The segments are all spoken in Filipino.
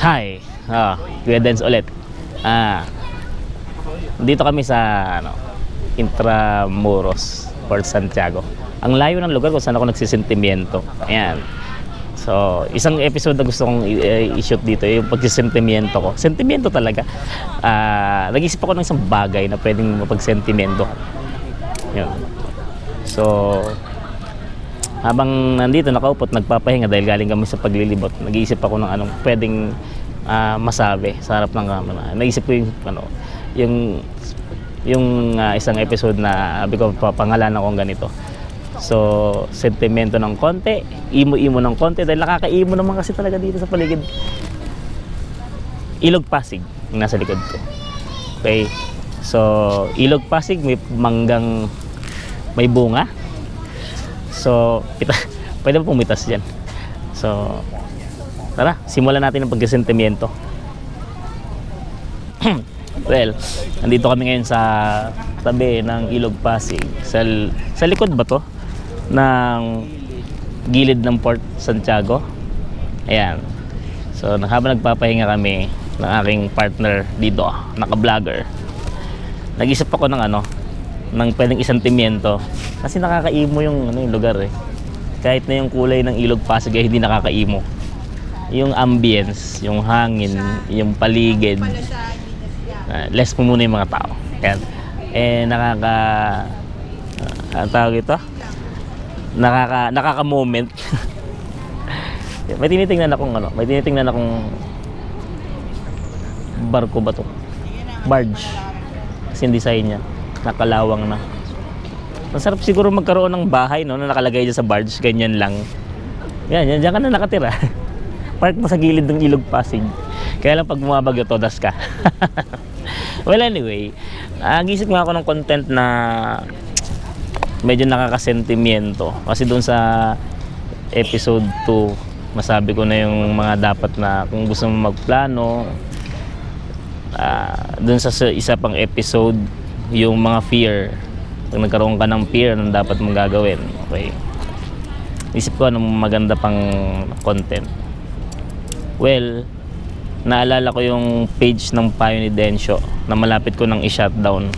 Hi. Ah, Kuya Dens ulit. Ah. Dito kami sa ano, Intramuros, Port Santiago. Ang layo ng lugar kung saan ako nagsisentimiento. Ayan. So, isang episode na gusto kong i-shoot dito, yung pagsisentimiento ko. Sentimiento talaga. Ah, nag-isip ako ng isang bagay na pwedeng mapagsentimento. Yun. So, habang nandito nakaupo at nagpapahinga dahil galing kami sa paglilibot, nag-iisip ako ng anong pwedeng ah, masabi sa harap ng camera. Naisip ko yung ano, yung yung ah, isang episode na sabi ko papangalan akong ganito. So, sentimento ng konti, imo-imo ng konti dahil nakaka-imo naman kasi talaga dito sa paligid. Ilog Pasig yung nasa likod ko. Okay. So, Ilog Pasig may manggang may bunga. So, pita, pwede pa pumitas dyan. So, tara, simulan natin ang pagkasentimiento. well, nandito kami ngayon sa tabi ng Ilog Pasig. Sa, sa likod ba to? Ng gilid ng Port Santiago. Ayan. So, habang nagpapahinga kami ng aking partner dito, naka-vlogger, nag-isip ako ng ano, ng pwedeng isentimiento. Kasi nakakaimo yung, ano, yung lugar eh. Kahit na yung kulay ng ilog Pasig ay hindi nakakaimo. Yung ambience, yung hangin, yung paligid, uh, less po muna yung mga tao. Yan. Eh, nakaka... Uh, ang tawag ito? Nakaka, nakaka-moment. may tinitingnan akong ano, may tinitingnan akong barko ba to? Barge. Kasi yung design niya, nakalawang na. Masarap siguro magkaroon ng bahay no, na nakalagay dyan sa barge, ganyan lang. Yan, yan, dyan ka na nakatira. Park mo sa gilid ng ilog Pasig. Kaya lang pag bumabagyo, todas ka. well, anyway, nag-isip nga ako ng content na medyo nakakasentimiento. Kasi doon sa episode 2, masabi ko na yung mga dapat na kung gusto mo magplano, ah doon sa isa pang episode, yung mga fear. Pag nagkaroon ka ng fear, anong dapat mong gagawin. Okay. Isip ko anong maganda pang content. Well, naalala ko yung page ng Payo ni Densyo na malapit ko nang i-shutdown.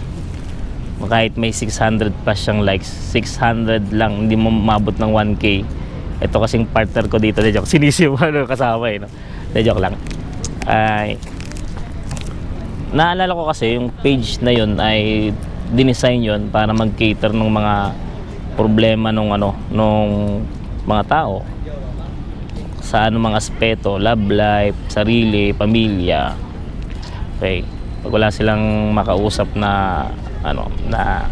Kahit may 600 pa siyang likes, 600 lang, hindi mo mabot ng 1K. Ito kasing partner ko dito, de joke. Sinisiw ano kasama eh, no? De joke lang. Ay, naalala ko kasi yung page na yun ay dinesign yun para mag-cater ng mga problema nung ano, nung mga tao sa anumang aspeto, love life, sarili, pamilya. Okay. Pag wala silang makausap na ano, na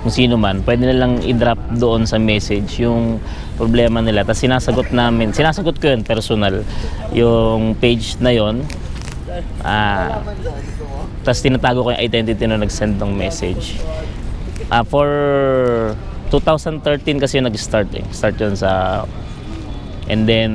kung sino man, pwede na lang i-drop doon sa message yung problema nila. Tapos sinasagot namin, sinasagot ko yun personal, yung page na yon Ah, tapos tinatago ko yung identity na nag-send ng message. Ah, for 2013 kasi yung nag-start eh. Start yun sa And then,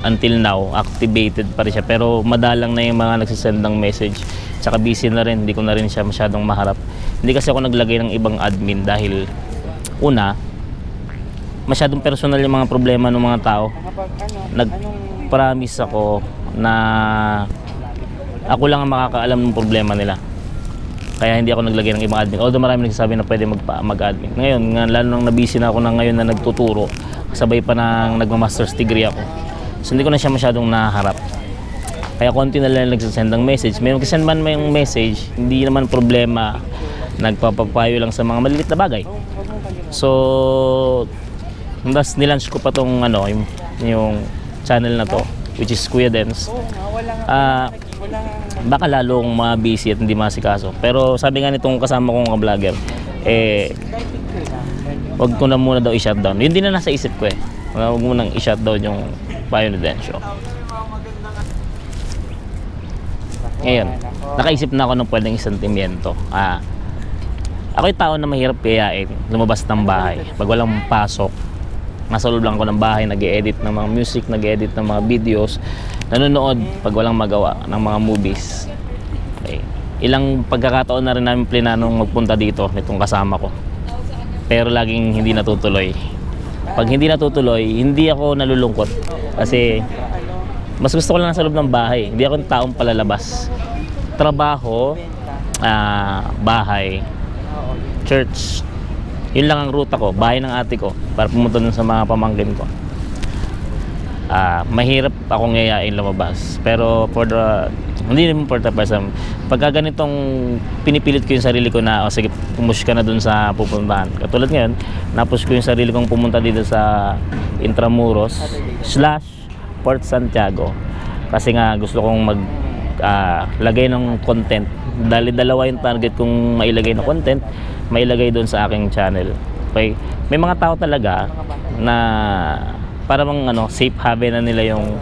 until now, activated pa rin siya. Pero madalang na yung mga nagsisend ng message. Tsaka busy na rin, hindi ko na rin siya masyadong maharap. Hindi kasi ako naglagay ng ibang admin dahil, una, masyadong personal yung mga problema ng mga tao. Nag-promise ako na ako lang ang makakaalam ng problema nila. Kaya hindi ako naglagay ng ibang admin. Although marami nagsasabi na pwede magpa- mag-admin. Ngayon, nga, lalo nang nabisi na ako na ngayon na nagtuturo, kasabay pa ng nagma-master's degree ako. So hindi ko na siya masyadong naharap. Kaya konti na lang nagsasend ng message. May magsasend man may message, hindi naman problema. Nagpapapayo lang sa mga maliliit na bagay. So, tas nilaunch ko pa tong ano, yung, yung channel na to, which is Kuya Dens. Ah, baka lalong ma-busy at hindi masikaso. Pero sabi nga nitong kasama kong ka-vlogger, eh, wag ko na muna daw i-shutdown. Yun din na nasa isip ko eh. Wag mo nang i-shutdown yung Pioneer Show. Ngayon, nakaisip na ako ng pwedeng sentimiento. Ah, ako yung tao na mahirap kayain, lumabas ng bahay. Pag walang pasok, nasa loob lang ako ng bahay, nag edit ng mga music, nag edit ng mga videos, nanonood pag walang magawa ng mga movies. Okay. Ilang pagkakataon na rin namin plinanong magpunta dito nitong kasama ko. Pero laging hindi natutuloy. Pag hindi natutuloy, hindi ako nalulungkot. Kasi Mas gusto ko lang nasa loob ng bahay. Hindi ako taong palalabas. Trabaho, ah, bahay, church. Yun lang ang ruta ko, bahay ng ate ko para pumunta dun sa mga pamangkin ko. Ah, mahirap akong ngayain lumabas. Pero for the hindi naman for the first time. Pagka ganitong pinipilit ko yung sarili ko na, oh, sige, pumush ka na dun sa pupuntahan. Katulad ngayon, napush ko yung sarili kong pumunta dito sa Intramuros slash Port Santiago. Kasi nga gusto kong mag ah, lagay ng content. Dali dalawa yung target kong mailagay na content, mailagay doon sa aking channel. Okay? May mga tao talaga na para bang ano, safe haven na nila yung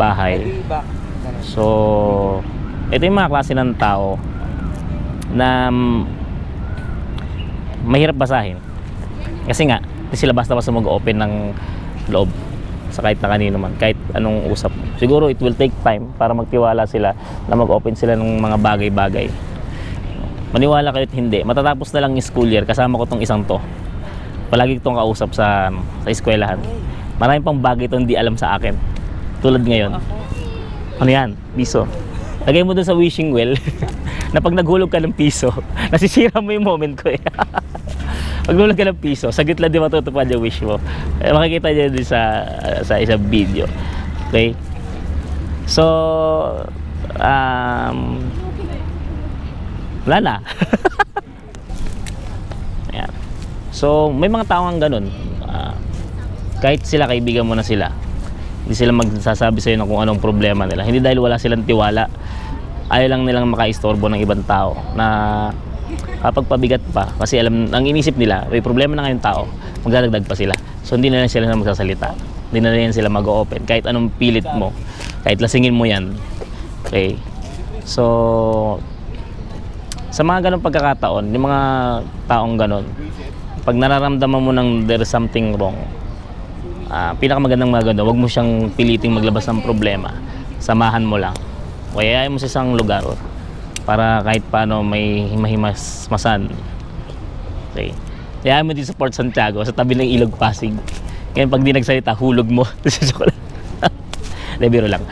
bahay. So, ito yung mga klase ng tao na mm, mahirap basahin. Kasi nga, hindi sila basta-basta mag-open ng loob sa kahit na kanino man, kahit anong usap. Siguro it will take time para magtiwala sila na mag-open sila ng mga bagay-bagay. Maniwala kayo at hindi. Matatapos na lang yung school year, kasama ko tong isang to. Palagi itong kausap sa, sa eskwelahan. Marami pang bagay itong hindi alam sa akin. Tulad ngayon. Ano yan? Piso. Lagay mo doon sa wishing well na pag naghulog ka ng piso, nasisira mo yung moment ko eh. pag nahulog ka ng piso, saglit lang di matutupad yung wish mo. Eh, makikita niyo din sa, sa isang video. Okay? So, um, wala na. So, may mga tao ang ganun. Ah, kahit sila, kaibigan mo na sila, hindi sila magsasabi sa'yo ng kung anong problema nila. Hindi dahil wala silang tiwala, ayaw lang nilang makaistorbo ng ibang tao na kapag pabigat pa, kasi alam, ang inisip nila, may problema na ngayong tao, magdadagdag pa sila. So hindi na lang sila na magsasalita. Hindi na lang sila mag-open. Kahit anong pilit mo, kahit lasingin mo yan. Okay. So, sa mga ganong pagkakataon, yung mga taong ganon, pag nararamdaman mo ng there's something wrong, ah pinakamagandang maganda, wag mo siyang piliting maglabas ng problema. Samahan mo lang. Kaya mo sa isang lugar para kahit paano may mahimasmasan. Okay. Kaya mo dito sa Santiago, sa tabi ng Ilog Pasig. Ngayon pag di nagsalita, hulog mo. Joke lang.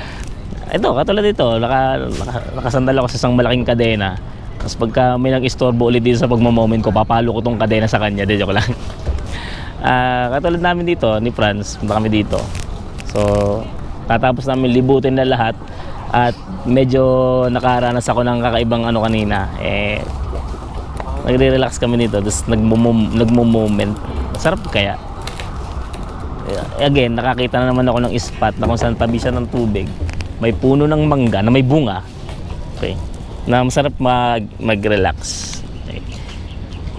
Ito, katulad dito, naka, naka, nakasandal ako sa isang malaking kadena. Tapos pagka may nag-istorbo ulit dito sa pagmamoment ko, papalo ko tong kadena sa kanya. Di, joke lang. Ah, katulad namin dito, ni Franz, punta kami dito. So, tatapos namin libutin na lahat at medyo nakaranas ako ng kakaibang ano kanina. Eh, nagre-relax kami dito, tapos nagmo-mom- nagmo-moment. Sarap kaya. Eh, Again, nakakita na naman ako ng spot na kung saan tabi siya ng tubig. May puno ng mangga na may bunga. Okay. Na masarap mag, mag-relax. Okay.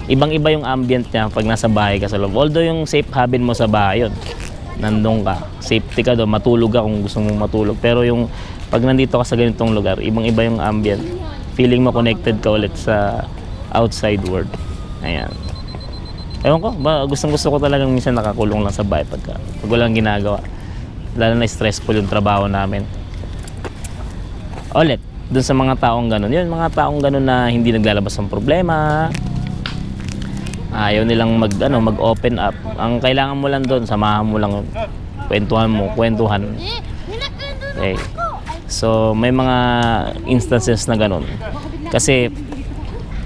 Ibang-iba yung ambient niya pag nasa bahay ka sa loob. Although yung safe haven mo sa bahay yun. Nandun ka. Safety ka doon. Matulog ka kung gusto mong matulog. Pero yung pag nandito ka sa ganitong lugar, ibang-iba yung ambient. Feeling mo connected ka ulit sa outside world. Ayan. Ewan ko, ba, gustong gusto ko talagang minsan nakakulong lang sa bahay pagka, pag walang ginagawa. Lalo na stressful yung trabaho namin. Ulit, dun sa mga taong ganun. Yun, mga taong ganun na hindi naglalabas ng problema. Ayaw nilang mag, ano, mag-open up. Ang kailangan mo lang doon, samahan mo lang, kwentuhan mo, kwentuhan. Okay. So, may mga instances na ganun. Kasi,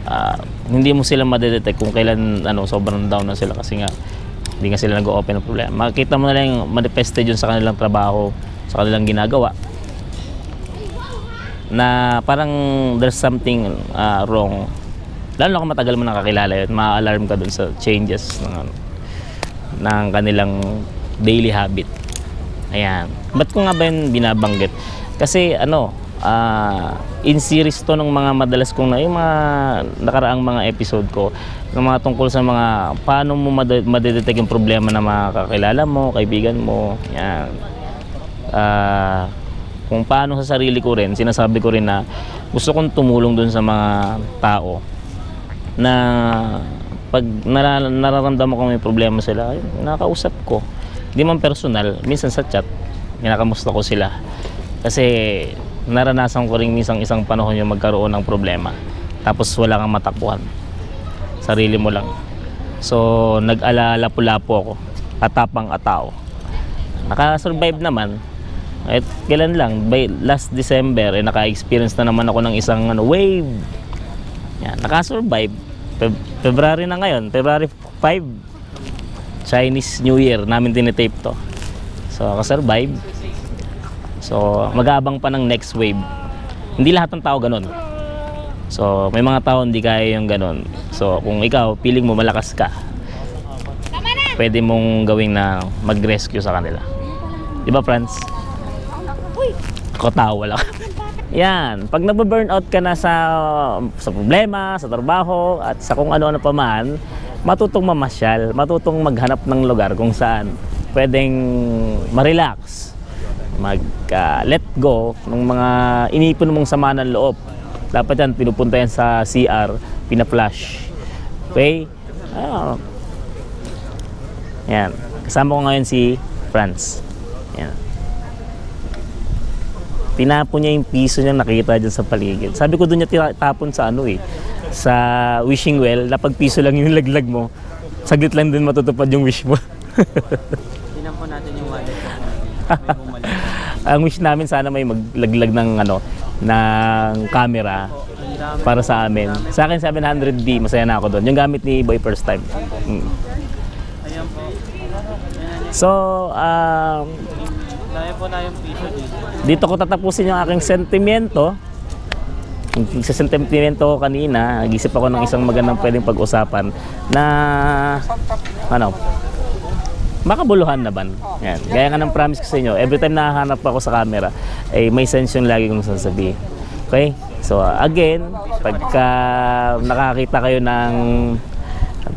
ah, hindi mo sila madedetect kung kailan ano, sobrang down na sila kasi nga hindi nga sila nag-open ng problema. Makita mo na lang yung manifested yun sa kanilang trabaho, sa kanilang ginagawa na parang there's something ah, wrong. Lalo na kung matagal mo nakakilala yun, ma-alarm ka dun sa changes ng, ano, ng kanilang daily habit. Ayan. Ba't ko nga ba yun binabanggit? Kasi ano, ah, in series to ng mga madalas kong na, yung mga nakaraang mga episode ko, ng mga tungkol sa mga paano mo made- madedetect yung problema ng mga kakilala mo, kaibigan mo. Yan. Ah, kung paano sa sarili ko rin, sinasabi ko rin na gusto kong tumulong dun sa mga tao na pag nara- nararamdaman ko may problema sila, ayun, nakakausap ko. Hindi man personal, minsan sa chat, kinakamusta ko sila. Kasi naranasan ko rin minsan isang panahon yung magkaroon ng problema. Tapos wala kang matakbuhan. Sarili mo lang. So, nag-alala lapu-lapu ako. Atapang atao. Nakasurvive naman. At kailan lang, by last December, eh, naka-experience na naman ako ng isang ano, wave. Yan, nakasurvive. Feb- February na ngayon, February 5. Chinese New Year, namin tinitape to. So, nakasurvive. So, mag-aabang pa ng next wave. Hindi lahat ng tao ganun. So, may mga tao hindi kaya yung ganun. So, kung ikaw, feeling mo malakas ka, pwede mong gawing na mag-rescue sa kanila. Di ba, Franz? Ako tawa lang. Yan, pag nababurnout ka na sa sa problema, sa trabaho, at sa kung ano-ano pa man, matutong mamasyal, matutong maghanap ng lugar kung saan pwedeng ma-relax, mag-let go ng mga inipon mong sama ng loob. Dapat yan, pinupunta yan sa CR, pina-flush. Okay? Ah, yan. Kasama ko ngayon si Franz. Yan. Tinapon niya yung piso niya nakita dyan sa paligid. Sabi ko doon niya tapon sa ano eh, sa wishing well, na pag piso lang yung laglag mo, saglit lang din matutupad yung wish mo. Tinan po natin yung wallet. May bumalik. Ang wish namin sana may maglaglag ng ano, ng camera para sa amin. Sa akin 700D, masaya na ako doon. Yung gamit ni Boy first time. Mm. So, um, dito. ko tatapusin yung aking sentimiento. Sa sentimiento ko kanina, nag-isip ako ng isang magandang pwedeng pag-usapan na ano, makabuluhan naman. Yan. Gaya nga ng promise ko sa inyo, every time nahahanap ako sa camera, eh, may sense yung lagi kong sasabihin. Okay? So, again, pagka nakakita kayo ng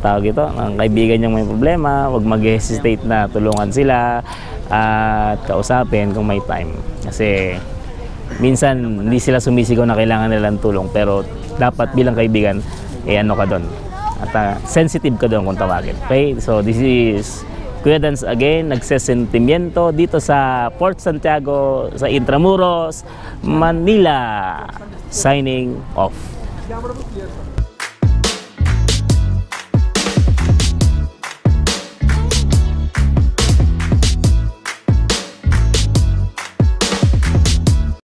tawag ito, ang kaibigan niyang may problema, huwag mag-hesitate na tulungan sila at kausapin kung may time. Kasi minsan hindi sila sumisigaw na kailangan nila ng tulong pero dapat bilang kaibigan, eh ano ka doon. At ah, sensitive ka doon kung tawagin. Okay? So this is Kuya Dance again, nagsesentimiento dito sa Port Santiago, sa Intramuros, Manila. Signing off.